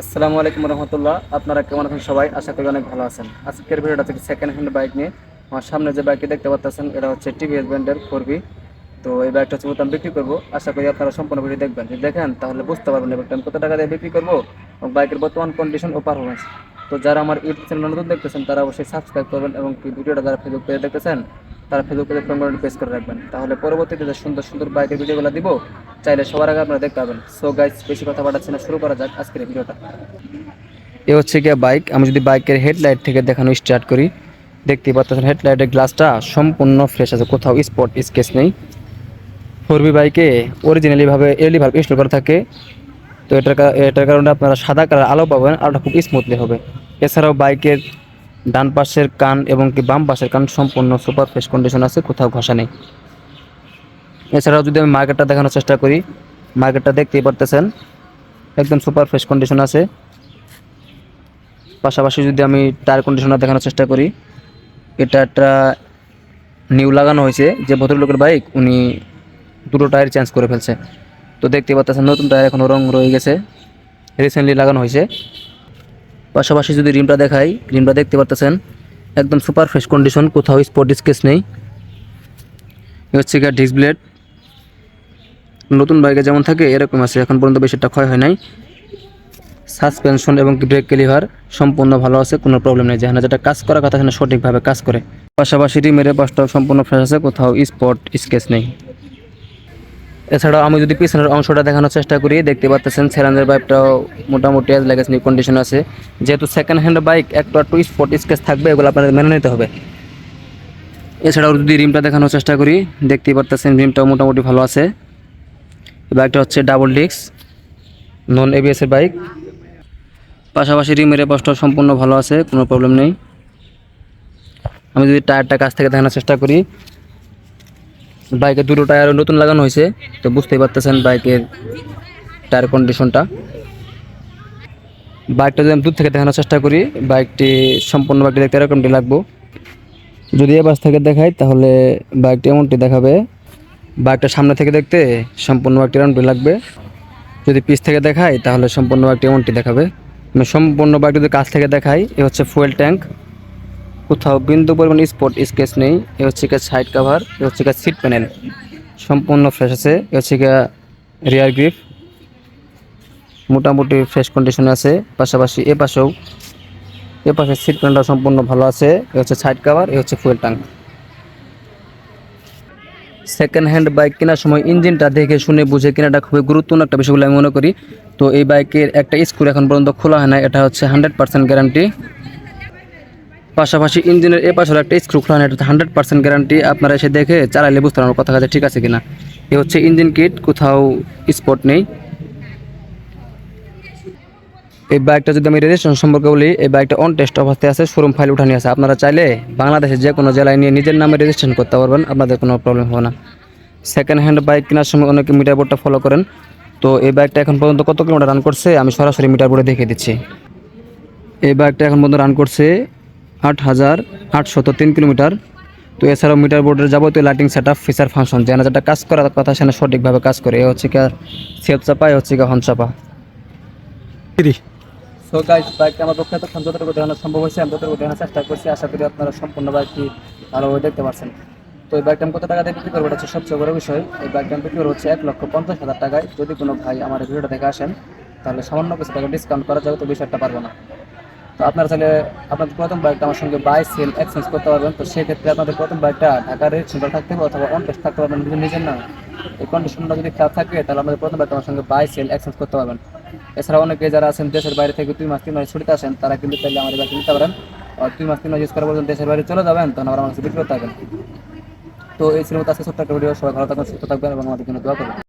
আসসালামু আলাইকুম রহমতুল্লাহ। আপনারা কেমন আছেন সবাই? আশা করি অনেক ভালো আছেন। আজকের ভিডিওটা থেকে সেকেন্ড হ্যান্ড বাইক নিয়ে। আমার সামনে যে বাইকটি দেখতে পাচ্ছেন এটা হচ্ছে টিভিএস ব্র্যান্ডের ফোর তো এই বাইকটা হচ্ছে আমি বিক্রি করব। আশা করি আপনারা সম্পূর্ণ ভিডিও দেখবেন। যদি দেখেন, তাহলে বুঝতে পারবেন বাইকটা আমি কত টাকা দিয়ে বিক্রি করব এবং বাইকের বর্তমান কন্ডিশন ও পারফরমেন্স তো যারা আমার ইউটিউব চ্যানেল নতুন দেখতেছেন, তারা অবশ্যই সাবস্ক্রাইব করবেন এবং ভিডিওটা যারা ফেসবুক পেজে দেখতেছেন তারা ফেসবুক পেজে ফোন পেজ করে রাখবেন। তাহলে পরবর্তীতে যে সুন্দর সুন্দর বাইকের ভিডিওগুলো দিব, চাইলে সবার আগে আপনারা দেখতে পাবেন। সো গাইস বেশি কথা বাড়াচ্ছি না, শুরু করা যাক আজকের ভিডিওটা। এ হচ্ছে গিয়ে বাইক। আমি যদি বাইকের হেডলাইট থেকে দেখানো স্টার্ট করি, দেখতেই পাচ্ছেন হেডলাইটের গ্লাসটা সম্পূর্ণ ফ্রেশ আছে, কোথাও স্পট স্কেচ নেই। ফোর বি বাইকে অরিজিনালিভাবে এলি ভাবে ইনস্টল করা থাকে। তো এটার এটার কারণে আপনারা সাদা কালার আলো পাবেন, আলোটা খুব স্মুথলি হবে। এছাড়াও বাইকের ডান পাশের কান এবং কি বাম পাশের কান সম্পূর্ণ সুপার ফ্রেশ কন্ডিশন আছে, কোথাও ঘষা নেই। এছাড়াও যদি আমি মার্কেটটা দেখানোর চেষ্টা করি মার্কেটটা দেখতেই পারতেছেন, একদম সুপার ফ্রেশ কন্ডিশন আছে। পাশাপাশি যদি আমি টায়ার কন্ডিশনার দেখানোর চেষ্টা করি, এটা একটা নিউ লাগানো হয়েছে, যে ভদ্রলোকের বাইক উনি দুটো টায়ার চেঞ্জ করে ফেলছে। তো দেখতে পাচ্ছেন নতুন টায়ার এখনও রং রয়ে গেছে রিসেন্টলি লাগানো হয়েছে। পাশাপাশি যদি রিমটা দেখাই, রিমটা দেখতে পারতেছেন, একদম সুপার ফ্রেশ কন্ডিশন কোথাও স্পট স্কেচ নেই। হচ্ছে গিয়ে ডিস্ক ব্লেড নতুন বাইকে যেমন থাকে, এরকম আছে। এখন পর্যন্ত বেশি একটা ক্ষয় হয় নাই। সাসপেনশন এবং ব্রেক ক্লিভার সম্পূর্ণ ভালো আছে, কোনো প্রবলেম নেই। যেখানে যেটা কাজ করার কথা, সেখানে সঠিকভাবে কাজ করে। পাশাপাশি রিমের পাশটাও সম্পূর্ণ ফ্রেশ আছে, কোথাও স্পট স্কেচ নেই। এছাড়াও আমি যদি পিছনের অংশটা দেখানোর চেষ্টা করি, দেখতে পাচ্ছেন সেরানের বাইকটাও মোটামুটি এজ লেগেছে কন্ডিশন আছে। যেহেতু সেকেন্ড হ্যান্ড বাইক একটু একটু স্পট স্কেচ থাকবে, এগুলো আপনাদের মেনে নিতে হবে। এছাড়াও যদি রিমটা দেখানোর চেষ্টা করি, দেখতেই পারতেছেন রিমটাও মোটামুটি ভালো আছে। বাইকটা হচ্ছে ডাবল ডিস্ক নন এবিএস এর বাইক পাশাপাশি রিমের পাশটাও সম্পূর্ণ ভালো আছে, কোনো প্রবলেম নেই। আমি যদি টায়ারটা কাছ থেকে দেখানোর চেষ্টা করি বাইকের দুটো টায়ার নতুন লাগানো হয়েছে, তো বুঝতেই পারতেছেন বাইকের টায়ার কন্ডিশনটা বাইকটা যদি আমি দূর থেকে দেখানোর চেষ্টা করি, বাইকটি সম্পূর্ণ বাইকটি দেখতে এরকমটি লাগবো। যদি এ পাশ থেকে দেখাই, তাহলে বাইকটি এমনটি দেখাবে, বাইকটা সামনে থেকে দেখতে সম্পূর্ণ বাইকটি এরকমটি লাগবে। যদি পিছ থেকে দেখাই, তাহলে সম্পূর্ণ বাইকটি এমনটি দেখাবে। সম্পূর্ণ বাইকটি যদি কাছ থেকে দেখাই, এ হচ্ছে ফুয়েল ট্যাঙ্ক কোথাও বিন্দু পরিমাণ স্পট স্কেচ নেই, এ হচ্ছে গিয়ে সাইড কাভার এ হচ্ছে গিয়ে সিট প্যানেল সম্পূর্ণ ফ্রেশ আছে, এ হচ্ছে গিয়ে রিয়ার গ্রিপ মোটামুটি ফ্রেশ কন্ডিশনে আছে, পাশাপাশি এ পাশেও, এ পাশে সিট প্যানেলটা সম্পূর্ণ ভালো আছে, এ হচ্ছে সাইড কাভার এ হচ্ছে fuel tank second hand bike কেনার সময় ইঞ্জিনটা দেখে শুনে বুঝে কেনাটা খুবই গুরুত্বপূর্ণ একটা বিষয় বলে আমি মনে করি। তো এই বাইকের একটা স্ক্রু এখন পর্যন্ত খোলা হয় না এটা হচ্ছে হান্ড্রেড পার্সেন্ট গ্যারান্টি পাশাপাশি ইঞ্জিনের এ পাশে একটা স্ক্রু খোলা এটা হান্ড্রেড পার্সেন্ট গ্যারান্টি আপনারা এসে দেখে চালাইলে বুঝতে পারবেন কথা কাছে ঠিক আছে কিনা। এ হচ্ছে ইঞ্জিন কিট কোথাও স্পট নেই। এই বাইকটা যদি আমি রেজিস্ট্রেশন সম্পর্কে বলি, এই বাইকটা অন টেস্ট অবস্থায় আছে শোরুম ফাইল উঠানি আছে। আপনারা চাইলে বাংলাদেশের যে কোনো জেলায় নিয়ে নিজের নামে রেজিস্ট্রেশন করতে পারবেন, আপনাদের কোনো প্রবলেম হবে না। সেকেন্ড হ্যান্ড বাইক কেনার সময় অনেকে মিটার বোর্ডটা ফলো করেন। তো এই বাইকটা এখন পর্যন্ত কত কিলোমিটার রান করছে, আমি সরাসরি মিটার বোর্ডে দেখিয়ে দিচ্ছি। এই বাইকটা এখন পর্যন্ত রান করছে আট হাজার আটশত তিন কিলোমিটার। তো এছাড়াও মিটার বোর্ডের যাবতীয় lighting set up feature function যেন যেটা কাজ করার কথা সেখানে সঠিকভাবে কাজ করে এ হচ্ছে কি সেফ চাপা এ হচ্ছে কি হন চাপা। সো গাইস বাইকটা আমার পক্ষে এতক্ষণ যতটুকু দেখানো সম্ভব হয়েছে আমি ততটুকু দেখানোর চেষ্টা করছি আশা করি আপনারা সম্পূর্ণ বাইকটি ভালোভাবে দেখতে পাচ্ছেন। তো এই বাইকটা আমি কত টাকা দিয়ে বিক্রি করব এটা হচ্ছে সবচেয়ে বড় বিষয়। এই বাইকটা আমি বিক্রি করব হচ্ছে এক লক্ষ পঞ্চাশ হাজার টাকায়। যদি কোনো ভাই আমার এই ভিডিওটা দেখে আসেন তাহলে সামান্য কিছু টাকা ডিসকাউন্ট করা যাবে তো বিষয়টা পারব না। তো আপনারা চাইলে আপনাদের প্রথম বাইকটা আমার সঙ্গে বাই সেল এক্সচেঞ্জ করতে পারবেন। তো সেক্ষেত্রে আপনাদের প্রথম বাইকটা ঢাকার রেট সেন্টার থাকতে হবে অথবা অন থাকতে পারবেন। নিজের নিজের নামে এই কন্ডিশনটা যদি খারাপ থাকে, তাহলে আমাদের প্রথম বাইকটা আমার সঙ্গে বাই সেল এক্সচেঞ্জ করতে পারবেন। এছাড়া অনেকে যারা আছেন দেশের বাইরে থেকে দুই মাস, তিন মাস ছুটিতে আসেন, তারা কিন্তু চাইলে আমাদের বাইক নিতে পারেন। আর দুই মাস, তিন মাস ইউজ করার পর্যন্ত দেশের বাইরে চলে যাবেন, তখন আমার কাছে বিক্রি করতে পারবেন তো এই ছিল আজকে ছোট্ট একটা ভিডিও সবাই ভালো থাকবেন, সুস্থ থাকবেন এবং আমাদের জন্য দোয়া করবেন।